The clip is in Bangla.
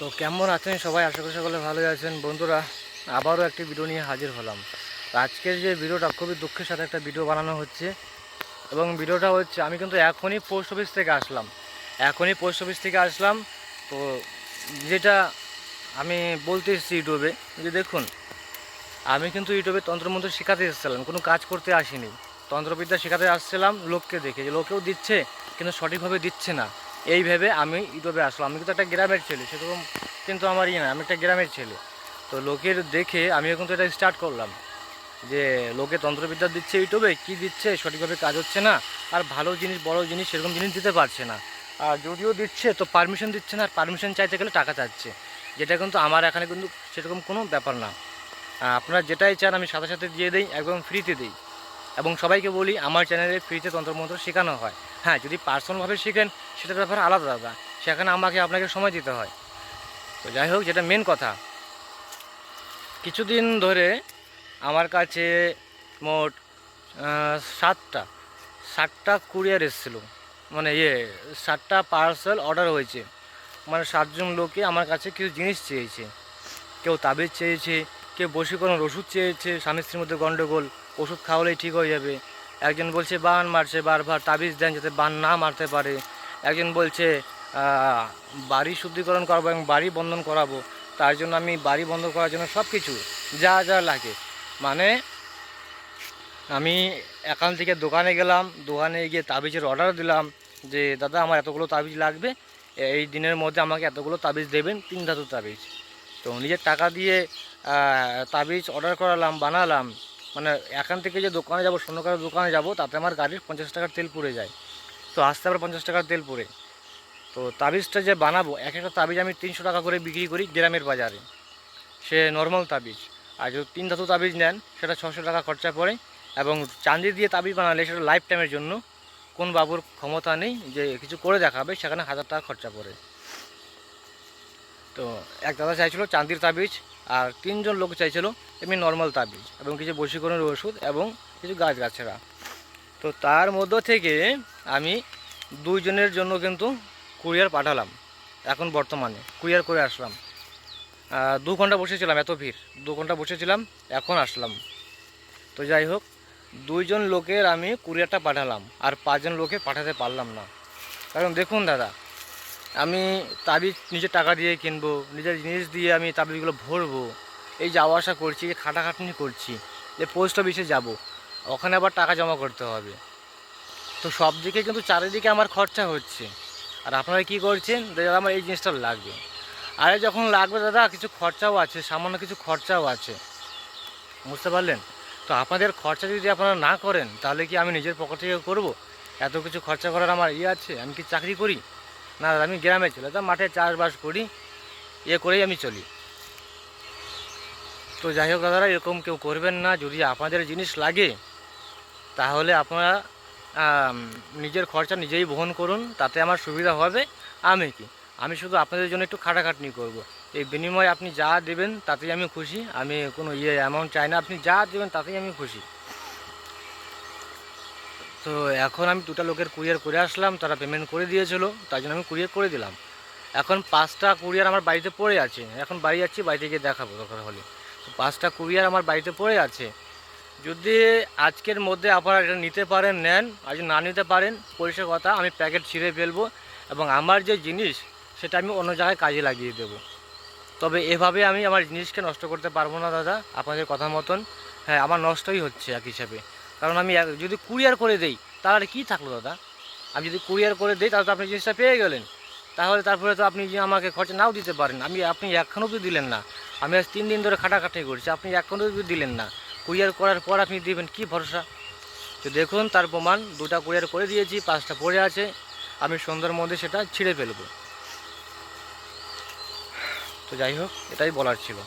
তো কেমন আছেন সবাই? আশা করি সকলে ভালোই আছেন। বন্ধুরা, আবারও একটি ভিডিও নিয়ে হাজির হলাম। আজকের যে ভিডিওটা খুবই দুঃখের সাথে একটা ভিডিও বানানো হচ্ছে। এবং ভিডিওটা হচ্ছে, আমি কিন্তু এখনই পোস্ট অফিস থেকে আসলাম। এখনই পোস্ট অফিস থেকে আসলাম। তো যেটা আমি বলতে এসেছি ইউটিউবে, যে দেখুন, আমি কিন্তু ইউটিউবে তন্ত্রমন্ত্র শেখাতে এসেছিলাম। কোনো কাজ করতে আসিনি। তন্ত্রবিদ্যা শেখাতে আসছিলাম লোককে দেখে। যে লোকেও দিচ্ছে, কিন্তু সঠিকভাবে দিচ্ছে না। এই ভেবে আমি ইউটিউবে আসলাম। আমি কিন্তু একটা গ্রামের ছেলে, সেরকম কিন্তু আমার ইয়ে না, আমি একটা গ্রামের ছেলে। তো লোকের দেখে আমিও কিন্তু এটা স্টার্ট করলাম। যে লোকে তন্ত্রবিদ্যা দিচ্ছে ইউটিউবে কি দিচ্ছে, সঠিকভাবে কাজ হচ্ছে না, আর ভালো জিনিস, বড় জিনিস সেরকম জিনিস দিতে পারছে না। আর যদিও দিচ্ছে, তো পারমিশন দিচ্ছে না, আর পারমিশন চাইতে গেলে টাকা চাচ্ছে। যেটা কিন্তু আমার এখানে কিন্তু সেরকম কোনো ব্যাপার না। আপনারা যেটাই চান আমি সাথে সাথে দিয়ে দিই, একদম ফ্রিতে দিই। এবং সবাইকে বলি, আমার চ্যানেলে ফ্রিতে তন্ত্রমন্ত্র শেখানো হয়। হ্যাঁ যদি পার্সোনালভাবে শেখেন, সেটার ব্যাপার আলাদা আলাদা। সেখানে আমাকে আপনাকে সময় দিতে হয়। তো যাই হোক, যেটা মেন কথা। কিছুদিন ধরে আমার কাছে মোট সাতটা সাতটা কুরিয়ার এসেছিল। মানে ইয়ে সাতটা পার্সেল অর্ডার হয়েছে। মানে সাতজন লোকে আমার কাছে কিছু জিনিস চেয়েছে। কেউ তাবিজ চেয়েছে, কেউ বশীকরণ ওষুধ চেয়েছে, স্বামী স্ত্রীর মধ্যে গণ্ডগোল ওষুধ খাওয়ালেই ঠিক হয়ে যাবে। একজন বলছে, বান মারছে বারবার, তাবিজ দেন যাতে বান না মারতে পারে। একজন বলছে বাড়ি শুদ্ধিকরণ করাবো এবং বাড়ি বন্ধন করাবো। তার জন্য আমি বাড়ি বন্ধ করার জন্য সব কিছু যা যা লাগে। মানে আমি এখান থেকে দোকানে গেলাম, দোকানে গিয়ে তাবিজের অর্ডার দিলাম যে, দাদা, আমার এতগুলো তাবিজ লাগবে, এই দিনের মধ্যে আমাকে এতগুলো তাবিজ দেবেন, তিন ধাতু তাবিজ। তো নিজের টাকা দিয়ে তাবিজ অর্ডার করালাম, বানালাম। মানে এখান থেকে যে দোকানে যাব, স্বর্ণকারের দোকানে যাব, তাতে আমার গাড়ির পঞ্চাশ টাকার তেল পুড়ে যায়। তো আসতে আবার পঞ্চাশ টাকার তেল পুড়ে। তো তাবিজটা যে বানাবো, এক একটা তাবিজ আমি তিনশো টাকা করে বিক্রি করি গ্রামের বাজারে। সে নর্মাল তাবিজ। আর যদি তিন ধাতু তাবিজ নেন, সেটা ছশো টাকা খরচা পড়ে। এবং চাঁদি দিয়ে তাবিজ বানালে সেটা লাইফ টাইমের জন্য। কোন বাবুর ক্ষমতা নেই যে কিছু করে দেখাবে, সেখানে হাজার টাকা খরচা পড়ে। তো এক দাদা চাইছিল চাঁদির তাবিজ আর তিনজন লোক চাইছিল এমনি নর্মাল তাবিজ এবং কিছু বশীকরণের ওষুধ এবং কিছু গাছ গাছেরা। তো তার মধ্য থেকে আমি দুইজনের জন্য কিন্তু কুরিয়ার পাঠালাম, এখন বর্তমানে কুরিয়ার করে আসলাম। দু ঘণ্টা বসেছিলাম, এত ভিড়। দু ঘণ্টা বসেছিলাম, এখন আসলাম। তো যাই হোক, দুইজন লোকের আমি কুরিয়ারটা পাঠালাম, আর পাঁচজন লোকে পাঠাতে পারলাম না। কারণ দেখুন দাদা আমি তাবিজ নিজের টাকা দিয়ে কিনবো, নিজের জিনিস দিয়ে আমি তাবিজগুলো ভরবো। এই যাওয়া আসা করছি, এই খাটাখাটনি করছি যে পোস্ট অফিসে যাব। ওখানে আবার টাকা জমা করতে হবে। তো সব দিকে কিন্তু চারিদিকে আমার খরচা হচ্ছে। আর আপনারা কি করছেন? দাদা, আমার এই জিনিসটা লাগবে। আরে যখন লাগবে দাদা, কিছু খরচাও আছে, সামান্য কিছু খরচাও আছে। বুঝতে পারলেন? তো আপনাদের খরচা যদি আপনারা না করেন, তাহলে কি আমি নিজের পকেট থেকে করব? এত কিছু খরচা করার আমার ইয়ে আছে? আমি কি চাকরি করি? না দাদা, আমি গ্রামে চলে তো মাঠে চাষবাস করি ইয়ে করেই আমি চলি। তো যাই হোক দাদারা, এরকম কেউ করবেন না, যদি আপনাদের জিনিস লাগে, তাহলে আপনারা নিজের খরচা নিজেই বহন করুন, তাতে আমার সুবিধা হবে। আমি কি? আমি শুধু আপনাদের জন্য একটু খাটাখাটনি করব। এই বিনিময়ে আপনি যা দেবেন, তাতেই আমি খুশি। আমি কোনো ইয়ে অ্যামাউন্ট চাই না, আপনি যা দেবেন, তাতেই আমি খুশি। তো এখন আমি দুটা লোকের কুরিয়ার করে আসলাম, তারা পেমেন্ট করে দিয়েছিল তাই জন্য আমি কুরিয়ার করে দিলাম। এখন পাঁচটা কুরিয়ার আমার বাড়িতে পড়ে আছে। এখন বাড়ি যাচ্ছি, বাড়িতে গিয়ে দেখাবো দরকার হলে। তো পাঁচটা কুরিয়ার আমার বাড়িতে পড়ে আছে। যদি আজকের মধ্যে আপনারা এটা নিতে পারেন, নেন, আর যদি না নিতে পারেন পরিষ্কার কথা, আমি প্যাকেট ছিঁড়ে ফেলব এবং আমার যে জিনিস, সেটা আমি অন্য জায়গায় কাজে লাগিয়ে দেবো। তবে এভাবে আমি আমার জিনিসকে নষ্ট করতে পারব না, দাদা। আপনাদের কথা মতন হ্যাঁ আমার নষ্টই হচ্ছে, এক হিসাবে। কারণ আমি যদি কুরিয়ার করে দেই, তাহলে কী থাকল দাদা? আমি যদি কুরিয়ার করে দিই, তাহলে তো আপনি জিনিসটা পেয়ে গেলেন। তাহলে তারপরে তো আপনি আমাকে খরচা নাও দিতে পারেন। আমি আপনি এখনও অবধি দিলেন না। আমি আজ তিন দিন ধরে খাটাখাটি করছি, আপনি এখনও অবধি দিলেন না। কুরিয়ার করার পর আপনি দিবেন কি ভরসা? তো দেখুন, তার প্রমাণ দুটা কুরিয়ার করে দিয়েছি, পাঁচটা পড়ে আছে। আমি সন্ধ্যার মধ্যে সেটা ছিঁড়ে ফেলব। তো যাই হোক, এটাই বলার ছিল।